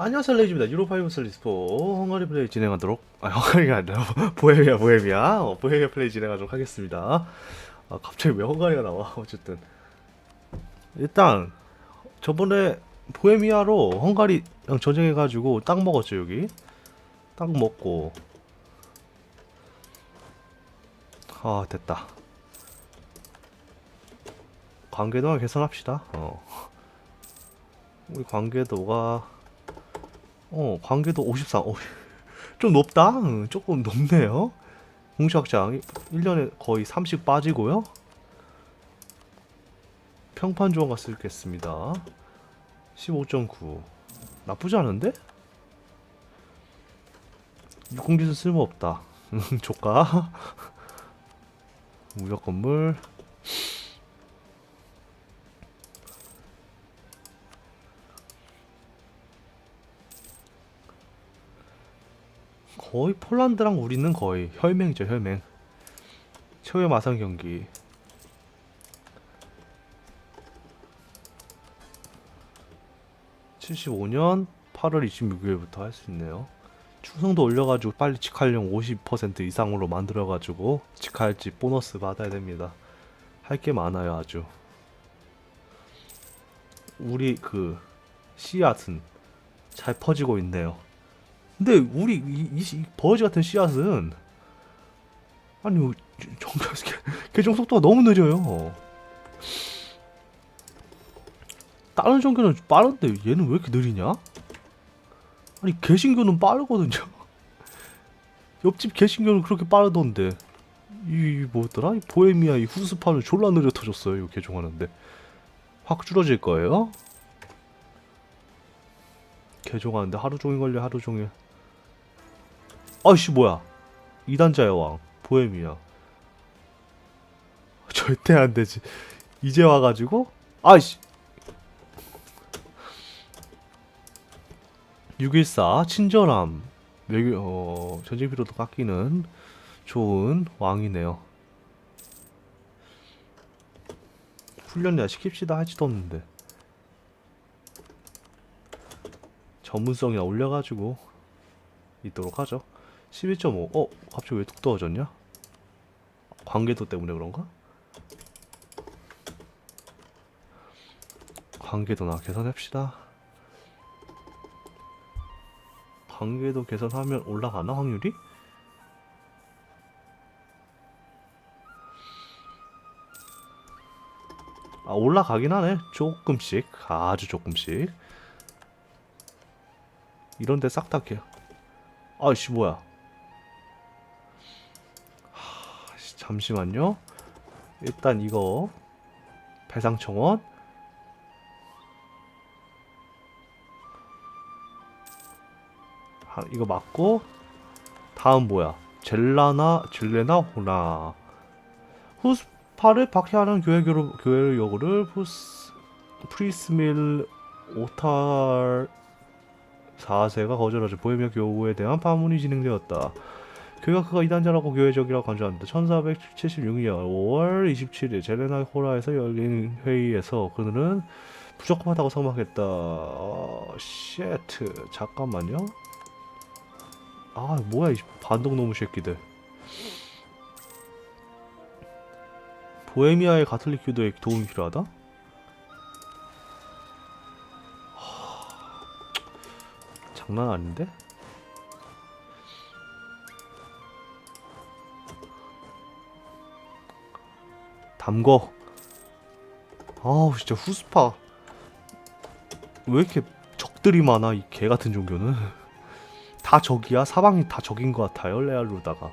안녕하세요 레이즈입니다. 유로파이브 슬리스포. 헝가리 플레이 진행하도록 아 헝가리가 아니라 보헤미아 보헤미아. 어, 보헤미아 플레이 진행하도록 하겠습니다. 아 갑자기 왜 헝가리가 나와? 어쨌든. 일단 저번에 보헤미아로 헝가리랑 전쟁해가지고 땅 먹었죠 여기. 땅 먹고. 아 됐다. 관계도만 개선합시다. 어. 우리 관계도가 어, 관계도 54. 어, 좀 높다. 응, 조금 높네요. 공시 확장 1년에 거의 30 빠지고요. 평판 조언가 쓰겠습니다. 15.9. 나쁘지 않은데? 육공기술 쓸모없다. 응, 조카. 무역 건물. 거의 폴란드랑 우리는 거의 혈맹이죠 혈맹. 최후의 마상 경기. (75년 8월 26일부터 할 수 있네요. 충성도 올려가지고 빨리 직할령 50% 이상으로 만들어가지고 직할지 보너스 받아야 됩니다. 할 게 많아요 아주. 우리 그 씨앗은 잘 퍼지고 있네요 근데 우리 이, 이, 이 버즈 같은 씨앗은 아니 정말 개종 속도가 너무 느려요. 다른 종교는 빠른데 얘는 왜 이렇게 느리냐? 아니 개신교는 빠르거든요. 옆집 개신교는 그렇게 빠르던데 이 뭐더라? 이 보헤미아 이 후스파는 졸라 느려 터졌어요. 이거 개종하는데 확 줄어질 거예요. 개종하는데 하루 종일 걸려 하루 종일. 아이씨 뭐야? 이단자의 왕 보헤미아. 절대 안 되지. 이제 와가지고? 아이씨! 614 친절함. 외교 어, 전쟁 피로도 깎이는 좋은 왕이네요. 훈련이나 시킵시다 하지도 없는데. 전문성이나 올려가지고 있도록 하죠 11.5. 어, 갑자기 왜 뚝 떨어졌냐? 관계도 때문에 그런가? 관계도나 개선합시다. 관계도 개선하면 올라가나 확률이? 아 올라가긴 하네 조금씩 아주 조금씩 이런데 싹다 개. 아이씨 뭐야 잠시만요. 일단 이거 배상 청원 아, 이거 맞고 다음 뭐야? 젤라나 젤레나 호나 후스파를 박해하는 교회 교로, 교회 요구를 후스 프리스밀 오탈 4세가 거절하지 보헤미아 교우에 대한 파문이 진행되었다. 그가 그가 이단자라고 교회적이라고 간주합니다. 1476년 5월 27일 젤레나 호라에서 열린 회의에서 그들은 부적합하다고 선망했다. 어, 쉣. 잠깐만요. 아, 뭐야 이 반동 놈의 새끼들. 보헤미아의 가톨릭 교도에 도움이 필요하다? 하... 장난 아닌데? 담궈. 아우 진짜 후스파. 왜 이렇게 적들이 많아 이 개 같은 종교는? 다 적이야? 사방이 다 적인 것 같아요 레알로다가.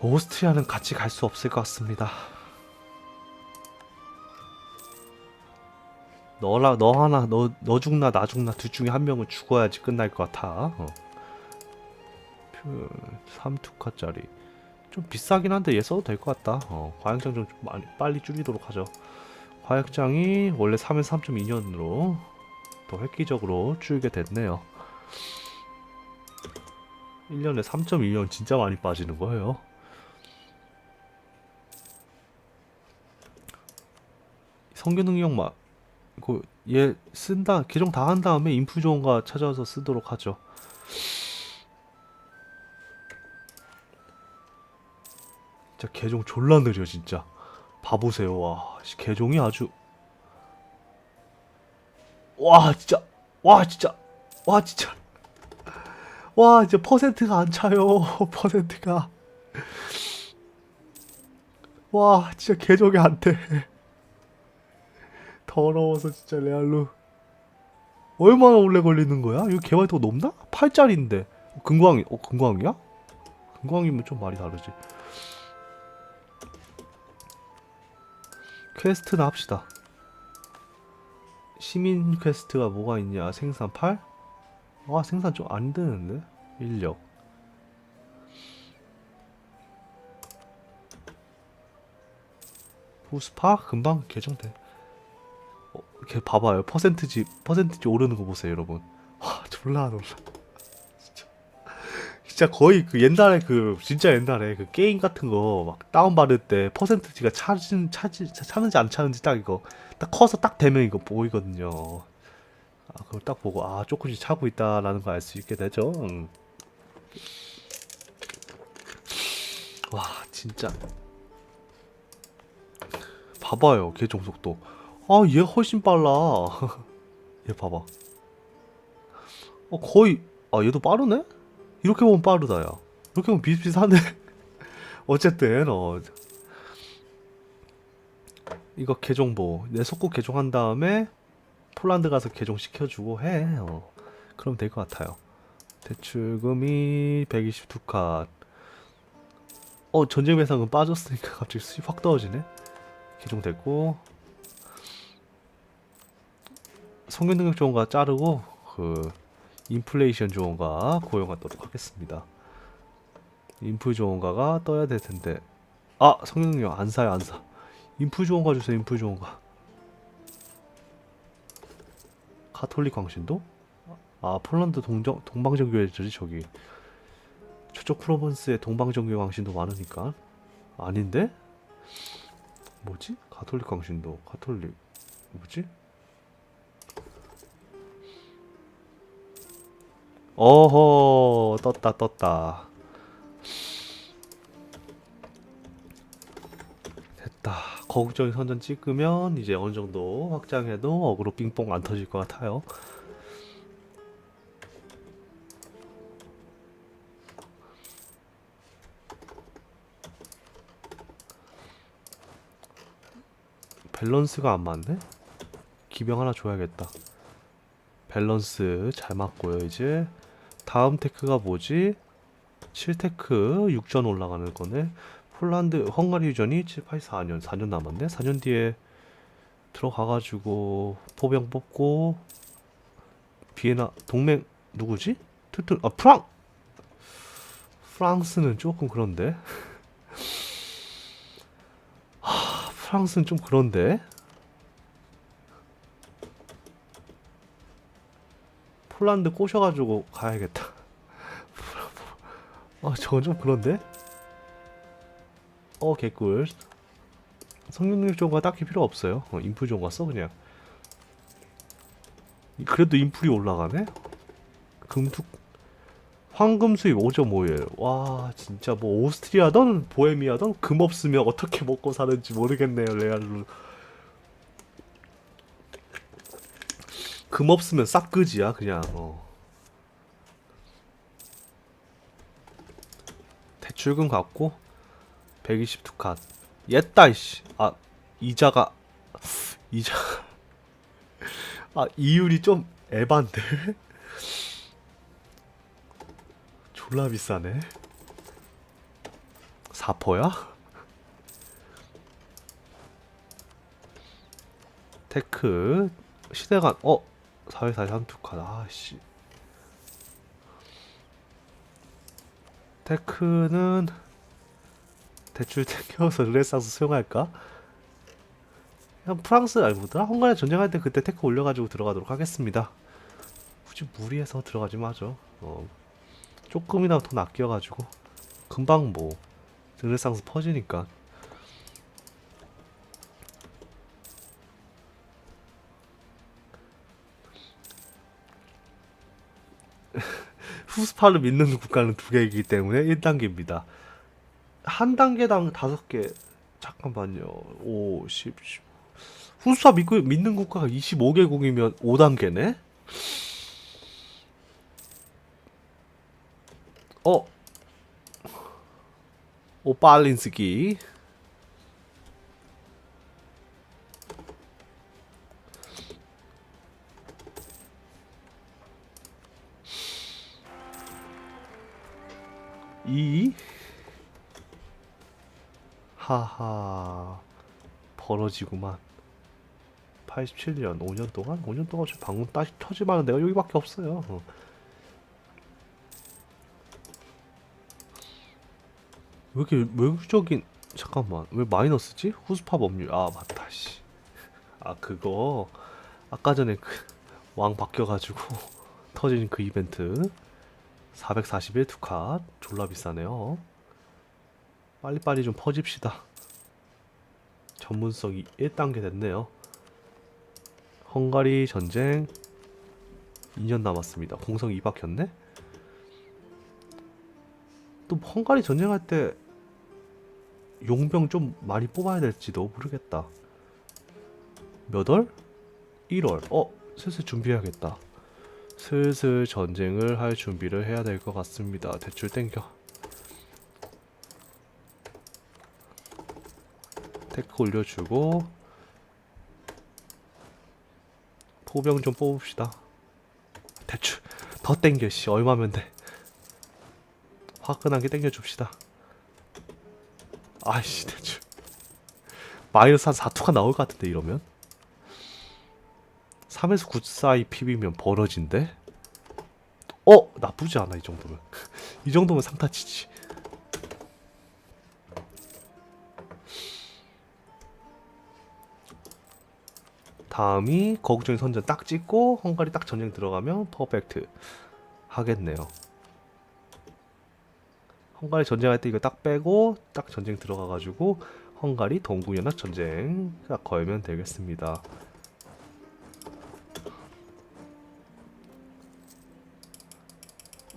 오스트리아는 같이 갈 수 없을 것 같습니다. 너라 너 하나 너 너 죽나 나 죽나 둘 중에 한 명은 죽어야지 끝날 것 같아. 어. 3투카짜리 좀 비싸긴 한데 얘 써도 될 것 같다. 어, 과약장 좀 많이 빨리 줄이도록 하죠. 과약장이 원래 3에서 3.2년으로 더 획기적으로 줄게 됐네요. 1년에 3.1년 진짜 많이 빠지는 거예요. 성교 능력만 이거 얘 쓴다 개정 다 한 다음에 인프 좋은가 찾아서 쓰도록 하죠. 진짜 개종 졸라 느려 진짜. 봐보세요. 와 씨, 개종이 아주. 와 진짜. 와 진짜. 와 진짜. 와 진짜 퍼센트가 안 차요 퍼센트가. 와 진짜 개종이 안돼 더러워서 진짜 레알로. 얼마나 오래 걸리는 거야? 이거 개발도가 높나? 8짜리인데. 금광이 어 금광이야? 금광이면 좀 말이 다르지. 퀘스트나 합시다. 시민 퀘스트가 뭐가 있냐? 생산 8? 와 생산 좀 안 되는데? 인력. 후스파? 금방 개정돼. 어, 이렇게 봐봐요. 퍼센트지 퍼센트지 오르는 거 보세요 여러분. 와 졸라 놀라. 진짜. 진짜 거의 그 옛날에 그 진짜 옛날에 그 게임 같은 거 막 다운 받을 때 퍼센트지가 차진 차지 차는지 안 차는지 딱 이거 딱 커서 딱 되면 이거 보이거든요. 아 그걸 딱 보고 아 조금씩 차고 있다라는 걸 알 수 있게 되죠? 음. 와 진짜. 봐봐요 개종 속도 아 얘 훨씬 빨라. 얘 봐봐. 어 거의 아 얘도 빠르네? 이렇게 보면 빠르다 야. 이렇게 보면 비슷비슷하네 어쨌든 어. 이거 개종보. 내 속고 개종한 다음에 폴란드 가서 개종 시켜주고 해 어. 그럼 될 것 같아요. 대출금이 122칸. 어 전쟁 배상금 빠졌으니까 갑자기 수입 확 떨어지네? 개종됐고 성균 능력 좋은 거 자르고 그 인플레이션 거 고용하도록 하겠습니다. 좋은 거가 떠야 될 텐데 아 성균 능력 안 사요 안 사. 좋은 거 주세요 좋은 거. 가톨릭 광신도? 아 폴란드 동정 동방정 교회지 저기 저쪽 프로번스에 동방정교 광신도 많으니까 아닌데? 뭐지? 가톨릭 광신도 가톨릭 뭐지? 어허 떴다 떴다. 됐다. 거국적인 선전 찍으면 이제 어느 정도 확장해도 어그로 빙뽕 안 터질 것 같아요. 밸런스가 안 맞네? 기병 하나 줘야겠다 밸런스 잘 맞고요 이제. 다음 테크가 뭐지? 7테크 6전 올라가는 거네. 폴란드 헝가리 유전이 7, 8, 4년 4년 남았네. 4년 뒤에 들어가가지고 포병 뽑고 비에나 동맹 누구지? 투투 아 프랑! 프랑스는 조금 그런데. 하, 프랑스는 좀 그런데 폴란드 꼬셔가지고 가야겠다. 아, 저건 좀 그런데? 어, 개꿀. 성능력 좋은 거 딱히 필요 없어요. 어, 인프 좋은 거 써, 그냥. 그래도 인풀이 올라가네? 금투, 황금 수입 5.5일. 와, 진짜 뭐, 오스트리아든 보헤미아든 금 없으면 어떻게 먹고 사는지 모르겠네요, 레알로. 금 없으면 싹그지야 그냥. 어. 대출금 갚고 122칸. 옛다 이씨. 아 이자가 이자 아 이율이 좀 에반데? 졸라 비싸네. 4퍼야? 테크 시대가 어 443 두칸 아씨 테크는 대출 땡겨서 르네상스 수용할까? 그냥 프랑스 아니 뭐더라? 헝가리 전쟁할 때 그때 테크 올려가지고 들어가도록 하겠습니다 굳이 무리해서 들어가지 마죠 어. 조금이나마 돈 아껴가지고 금방 뭐 르네상스 퍼지니까 푸스파를 믿는 국가는 두 개이기 때문에 1단계입니다. 한 단계당 다섯 개. 잠깐만요. 5, 10, 10. 푸스파 믿고, 믿는 국가가 25개국이면 5단계네? 어? 오빠 알린스기. 2 하하. 벌어지구만. 87년 5년 동안? 5년 동안 방금 다시 터지만은 내가 여기밖에 없어요. 어. 왜 이렇게 외국적인 잠깐만. 왜 마이너스지? 후스파 법률 아 맞다 씨아 그거. 아까 전에 그 왕 바뀌어가지고 터진 그 이벤트. 441 두칸 졸라 비싸네요. 빨리빨리 좀 퍼집시다. 전문성이 1단계 됐네요. 헝가리 전쟁 2년 남았습니다. 공성 2박혔네? 또 헝가리 전쟁할 때 용병 좀 많이 뽑아야 될지도 모르겠다. 몇 월? 1월. 어, 슬슬 준비해야겠다. 슬슬 전쟁을 할 준비를 해야 될 것 같습니다. 대출 땡겨. 테크 올려주고 포병 좀 뽑읍시다. 대출 더 땡겨 씨 얼마면 돼? 화끈하게 땡겨줍시다. 아이씨 대출 마이너스 한 4투가 나올 것 같은데 이러면 3에서 9 사이 PB면 벌어진대? 어? 나쁘지 않아 이 정도면 이 정도면 상타치지 다음이 거국적인 선전 딱 찍고 헝가리 딱 전쟁 들어가면 퍼펙트 하겠네요 헝가리 전쟁할 때 이거 딱 빼고 딱 전쟁 들어가가지고 헝가리 동구연합 전쟁 딱 걸면 되겠습니다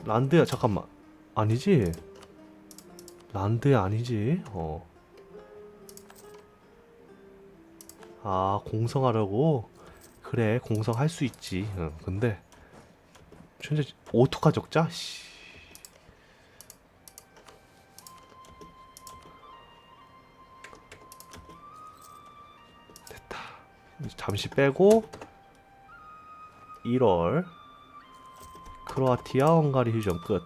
란드야 잠깐만. 아니지? 란드야 아니지? 어. 아 공성하려고? 그래 공성할 수 있지. 응, 근데 현재 오토카 적자? 씨. 됐다. 잠시 빼고 1월 크로아티아 헝가리 휴전 끝.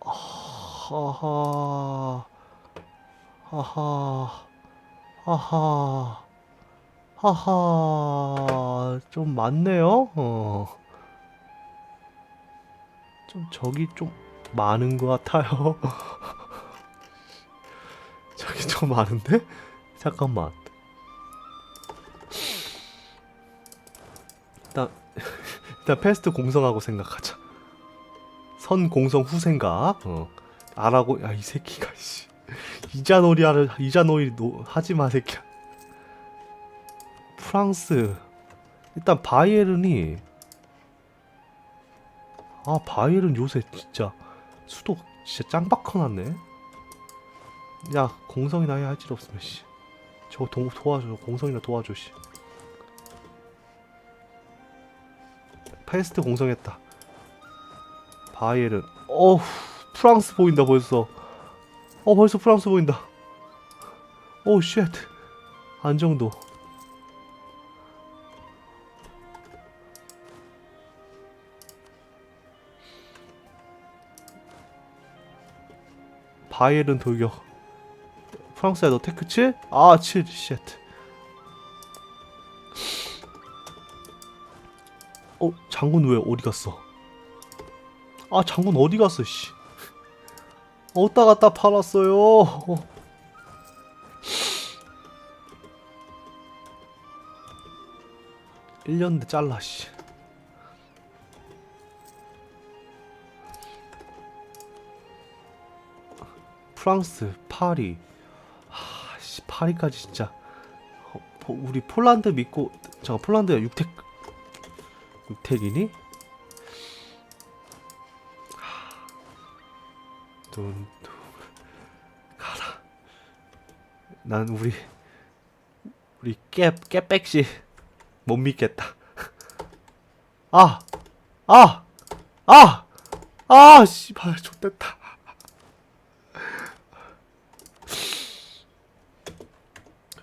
하하 하하 하하 하하 좀 많네요. 어. 좀 저기 좀 많은 것 같아요. 저기 좀 많은데? 잠깐만. 일단 일단 패스트 공성하고 생각하자. 선 공성 후 생각. 어. 알아고 야 이 새끼가 씨. 이자놀이 하를 이자놀이 노, 하지 마 새끼야. 프랑스 일단 바이에른이 아 바이에른 요새 진짜 수도 진짜 짱박혀놨네. 야 공성이나 해야 할 일 없으면 씨. 저거 도, 도와줘 공성이나 도와줘 씨. 페스트 공성했다. 바이에른. 어우, 프랑스 보인다 벌써. 어, 벌써 프랑스 보인다. 오, 쉣. 안정도. 바이에른 돌격. 프랑스야 너 테크 7? 아, 7. 쉣. 어? 장군 왜 어디 갔어? 아 장군 어디 갔어 씨 어디다 갔다 팔았어요 어. 일년대 잘라 씨 프랑스 파리 아씨 파리까지 진짜 어, 뭐, 우리 폴란드 믿고 제가 폴란드가 6택 육택이니? 돈, 돈 가라. 난 우리 우리 깨 깨백씨 못 믿겠다. 아, 아, 아, 아, 씨발, 좋됐다.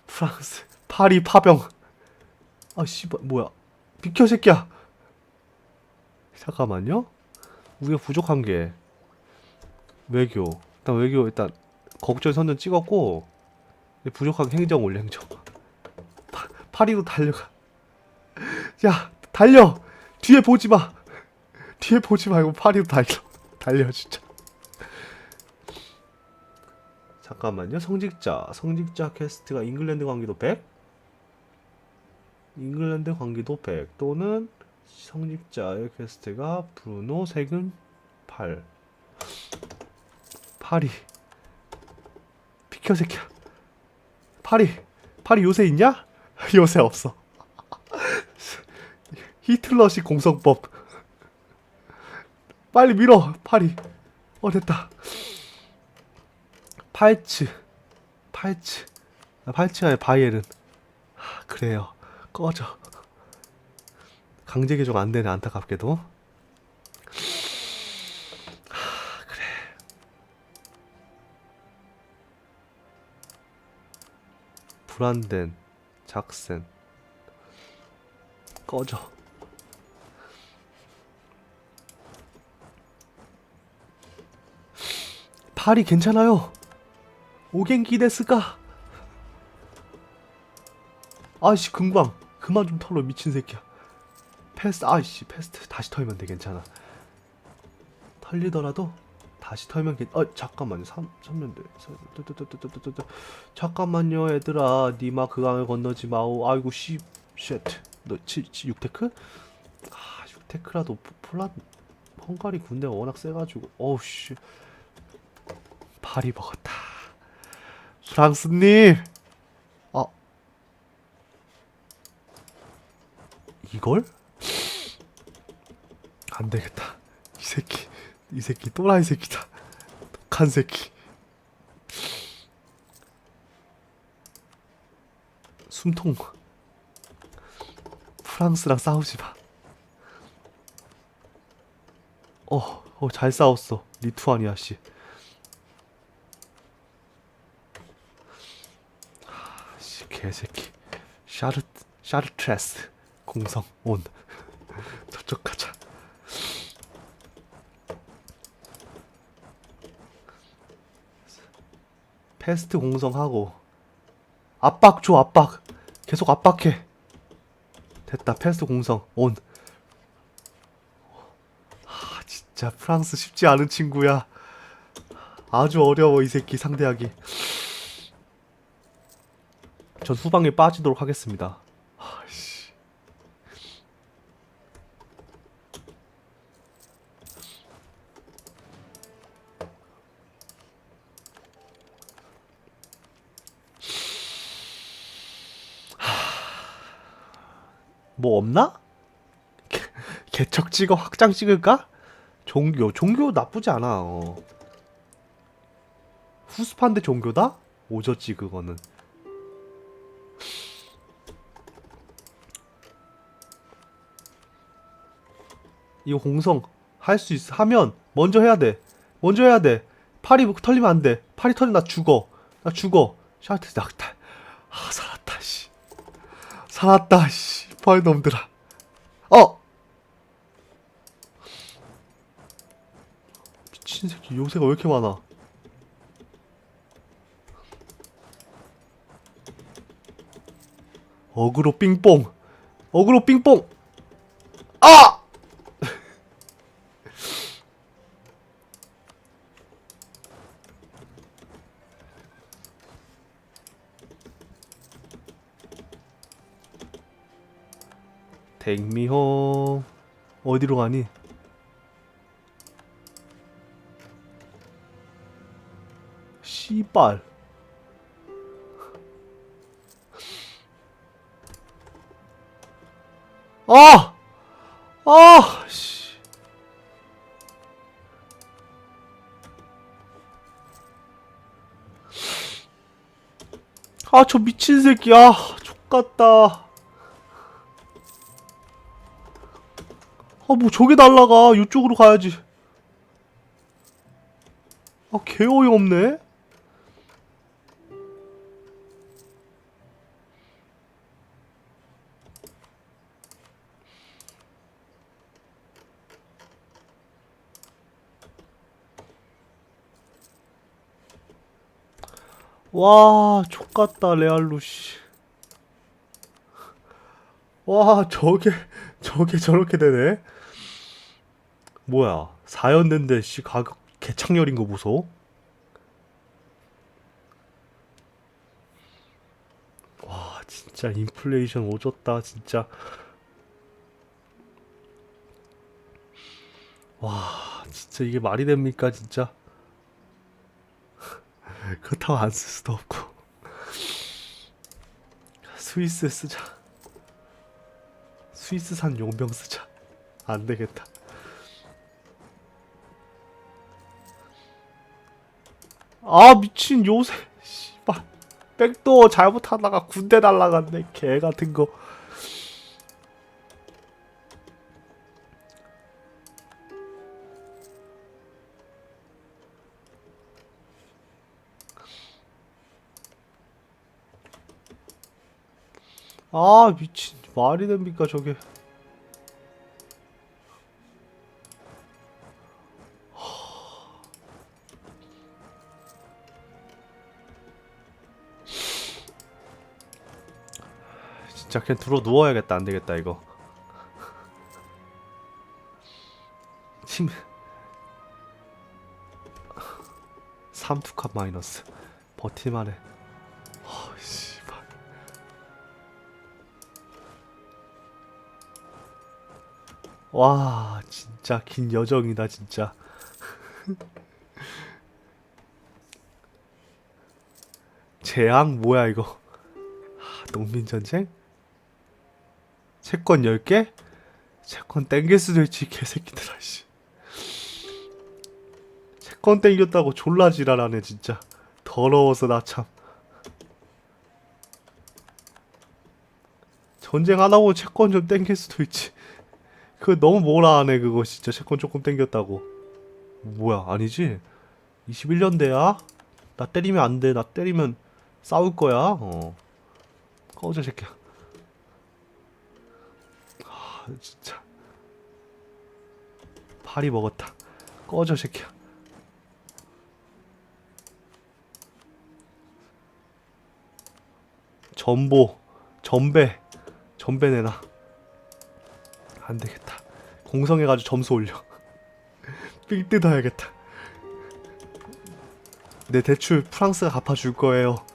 프랑스, 파리 파병. 아, 씨발, 뭐야? 비켜, 새끼야. 잠깐만요. 우리가 부족한 게 외교. 일단 외교 일단 걱정 선전 찍었고 부족한 게 행정 올려 행정. 파, 파리로 달려가. 야, 달려. 뒤에 보지 마. 뒤에 보지 말고 파리로 달려. 달려 진짜. 잠깐만요. 성직자. 성직자 캐스트가 잉글랜드 관계도 100? 잉글랜드 관계도 100 또는 성직자의 캐스트가 브루노 세근 8 파리 비켜 새끼야. 파리 파리 요새 있냐? 요새 없어. 히틀러식 공성법. 빨리 밀어 파리 어 됐다. 팔츠 팔츠. 아, 팔츠가 바이에른 아, 그래요. 꺼져 강제 개종 안 되네 안타깝게도. 하, 그래. 불안된 작센. 꺼져. 팔이 괜찮아요. 오겐키 데스까? 아이씨 금광. 그만 좀 털어 미친 새끼야 패스트 아이씨 패스트 다시 털면 돼 괜찮아. 털리더라도 다시 털면 괜... 어 잠깐만요. 3, 3년 돼. 뜨뜨뜨뜨뜨뜨뜨. 잠깐만요 얘들아. 니마 그 강을 건너지 마오. 아이고 씨 쉣. 너 7, 6테크? 아 6테크라도 폴란 헝가리 군대가 워낙 세가지고. 어우 씨. 파리 먹었다. 프랑스님! 아. 이걸? 안 되겠다. 이 새끼, 이 새끼 또라이 새끼다. 독한 새끼. 숨통. 프랑스랑 싸우지 마. 어, 어, 잘 싸웠어. 리투아니아 씨. 하, 씨, 개새끼. 샤르, 샤르트레스. 공성 온. 저쪽 가자. 패스트 공성하고 압박 줘 압박. 계속 압박해. 됐다 패스트 공성 온 아 진짜 프랑스 쉽지 않은 친구야. 아주 어려워 이 새끼 상대하기. 전 후방에 빠지도록 하겠습니다 아씨 뭐 없나? 개- 개척 찍어 확장 찍을까? 종교 종교 나쁘지 않아. 어. 후스판데 종교다? 오졌지 그거는. 이거 공성 할 수 있어 하면 먼저 해야 돼. 먼저 해야 돼. 팔이 털리면 안 돼. 팔이 털리면 나 죽어. 나 죽어. 샤트 낙탈. 아 살았다 씨. 살았다 씨. 벌놈들아. 어. 미친 새끼 요새가 왜 이렇게 많아? 어그로 삥뽕. 어그로 삥뽕. 아! Home. 어디로 가니? 씨발. 아! 아! 씨. 아, 저 미친 새끼. 아, 족같다. 아, 뭐 저게 날라가. 이쪽으로 가야지. 아, 개 어이없네. 와, 족같다, 레알로, 씨. 와, 저게, 저게 저렇게 되네? 뭐야, 4였는데, 씨, 가격 개창렬인 거 보소? 와, 진짜 인플레이션 오졌다, 진짜. 와, 진짜 이게 말이 됩니까, 진짜? 그렇다고 안 쓸 수도 없고. 스위스 쓰자. 스위스산 용병 쓰자. 안 되겠다. 아 미친 요새 씨발. 백도 잘못하다가 군대 날라갔네 개 같은 거 아 미친. 말이 됩니까 저게? 진짜 그냥 들어 누워야겠다. 안 되겠다 이거. 침. 삼투캅 마이너스. 버틸만해 와 진짜 긴 여정이다 진짜. 재앙 뭐야 이거? 하, 농민전쟁? 채권 10개? 채권 땡길 수도 있지 개새끼들아 씨. 채권 땡겼다고 졸라 지랄하네 진짜. 더러워서 나 참. 전쟁 안 하고 채권 좀 땡길 수도 있지 그거 너무 뭐라 하네 그거 진짜. 채권 조금 땡겼다고. 뭐야 아니지? 21년대야? 나 때리면 안돼. 나 때리면 싸울 거야. 어. 꺼져 새끼야. 아 진짜. 파리 먹었다. 꺼져 새끼야. 전보 전배 전배 내놔 안 되겠다. 공성해가지고 점수 올려. 삥 뜯어야겠다. 내 대출 프랑스가 갚아줄 거예요.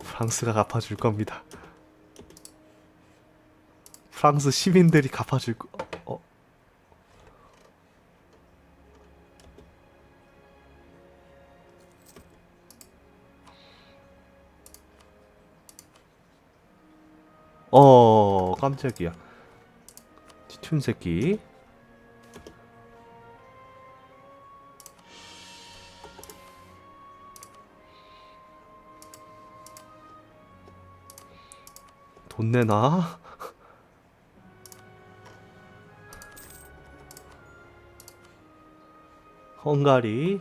프랑스가 갚아줄 겁니다. 프랑스 시민들이 갚아줄 거. 깜짝이야. 티툰 새끼. 돈 내놔? 헝가리.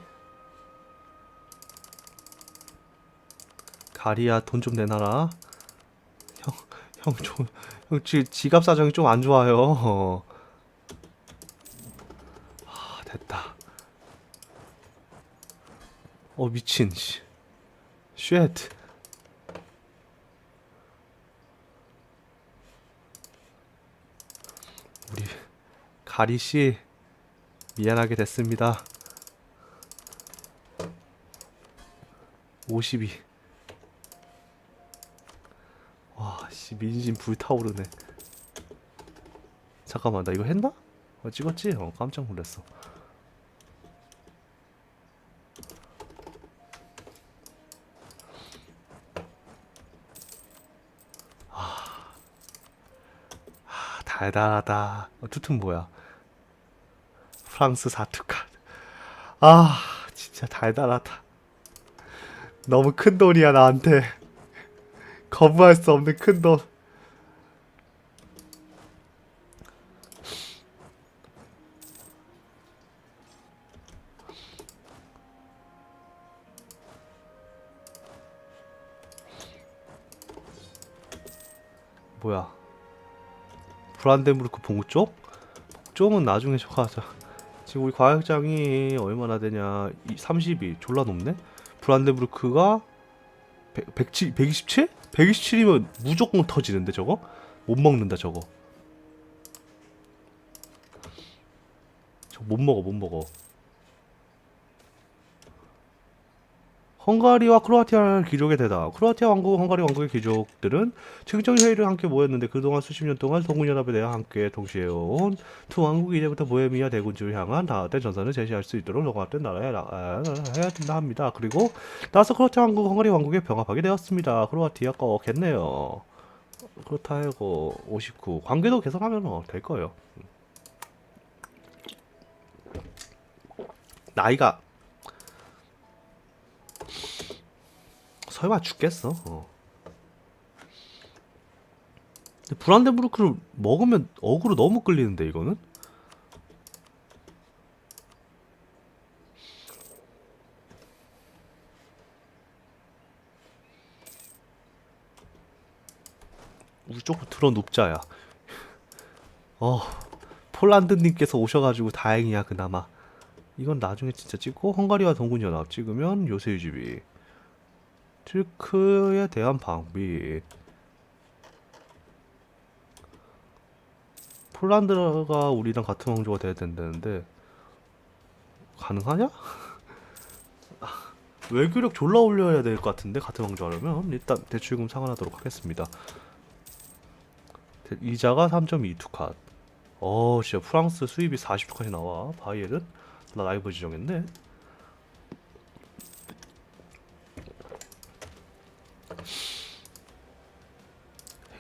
가리야 돈 좀 내놔라 형, 좀, 형, 지, 지갑 사정이 좀 안 좋아요. 어. 아, 됐다. 어, 미친, 씨. 쉣. 우리, 가리씨, 미안하게 됐습니다. 52. 와, 씨. 씨 민심 불타오르네. 잠깐만 나 이거 했나? 어, 찍었지? 어 깜짝 놀랐어. 아, 달달하다. 어, 투투는 뭐야? 프랑스 사투칸. 아, 진짜 달달하다. 너무 큰 돈이야 나한테. 거부할 수 없는 큰 돈. 뭐야? 브란덴부르크 봉쪽? 봉쪽은 나중에 저가자. 지금 우리 과학장이 얼마나 되냐? 30이 졸라 높네. 브란덴부르크가 100, 107, 127? 127이면 무조건 터지는데 저거? 못 먹는다 저거. 저못 먹어 못 먹어. 헝가리와 크로아티아를 기족의 대다. 크로아티아 왕국, 헝가리 왕국의 귀족들은 최근적인 회의를 함께 모였는데 그동안 수십 년 동안 동군연합에 대해 함께 동시해온 두 왕국이 이제부터 보헤미아 대군주를 향한 다된 전선을 제시할 수 있도록 노력된 나라에 나- 아, 해야 된다 합니다. 그리고 나서 크로아티아 왕국, 헝가리 왕국에 병합하게 되었습니다. 크로아티아 거겠네요. 그렇다 해고 59 관계도 개선하면 어, 될 거예요. 나이가 설마 죽겠어? 어. 브란덴부르크를 먹으면 어그로 너무 끌리는데 이거는? 우리 쪽으로 들어 눕자야. 어, 폴란드님께서 오셔가지고 다행이야 그나마. 이건 나중에 진짜 찍고 헝가리와 동군연합 찍으면 요새 유지비. Tür크에 대한 방비. 폴란드가 우리랑 같은 왕조가 돼야 된다는데 가능하냐? 아, 외교력 졸라 올려야 될 것 같은데 같은 왕조 하려면 일단 대출금 상환하도록 하겠습니다. 대- 이자가 3.2투 컷. 어, 진짜 프랑스 수입이 40투 컷이 나와. 바이엘은 나 라이브 지정했네.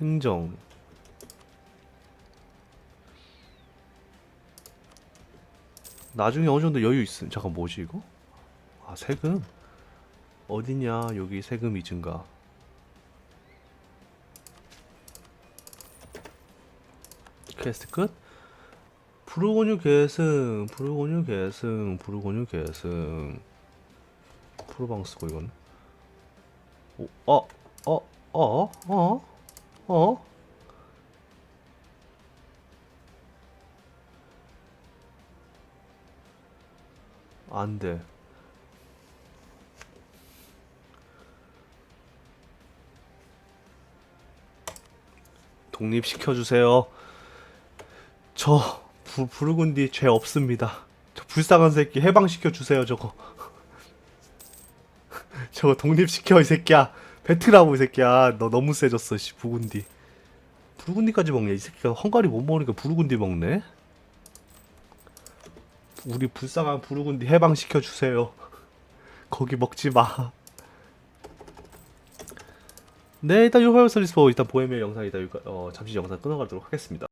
행정. 나중에 어느 정도 여유 있음. 잠깐 뭐지 이거? 아 세금? 어디냐 여기 세금이 증가. 퀘스트 끝? 부르고뉴 계승 부르고뉴 계승 부르고뉴 계승. 프로방스고 이건 오, 어, 어, 어, 어, 어? 안 돼. 독립시켜 주세요. 저 부, 부르군디 죄 없습니다. 저 불쌍한 새끼 해방시켜 주세요, 저거. 저거 독립시켜 이 새끼야. 배트라고 이 새끼야. 너 너무 세졌어, 씨 부군디. 부르군디까지 먹냐? 이 새끼가 헝가리 못 먹으니까 부르군디 먹네. 우리 불쌍한 부르군디 해방시켜 주세요. 거기 먹지 마. 네, 일단 요파이어스 리스포 일단 보헤미아 영상 여기까- 어, 잠시 영상 끊어가도록 하겠습니다.